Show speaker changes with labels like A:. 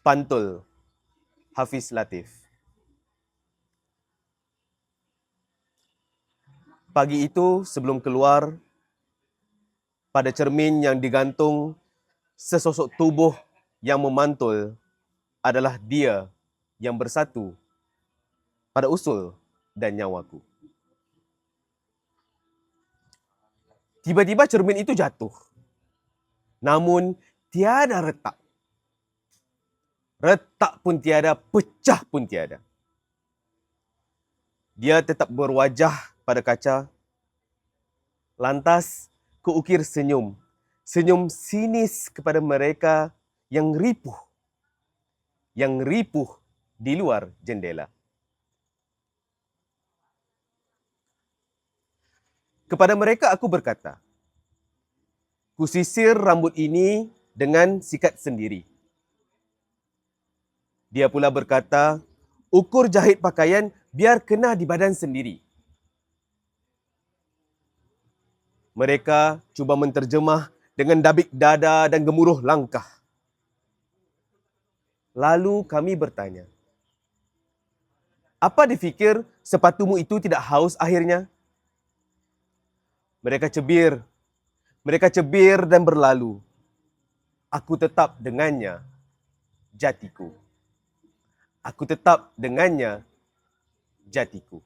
A: Pantul Hafiz Latif. Pagi itu sebelum keluar, pada cermin yang digantung sesosok tubuh yang memantul adalah dia yang bersatu pada usul dan nyawaku. Tiba-tiba cermin itu jatuh. Namun tiada retak. Retak pun tiada, pecah pun tiada. Dia tetap berwajah pada kaca. Lantas kuukir senyum. Senyum sinis kepada mereka yang ripuh. Yang ripuh di luar jendela. Kepada mereka aku berkata, kusisir rambut ini dengan sikat sendiri. Dia pula berkata, ukur jahit pakaian biar kena di badan sendiri. Mereka cuba menterjemah dengan dabik dada dan gemuruh langkah. Lalu kami bertanya, apa difikir sepatumu itu tidak haus akhirnya? Mereka cebir. Mereka cebir dan berlalu. Aku tetap dengannya jatiku. Aku tetap dengannya jatiku.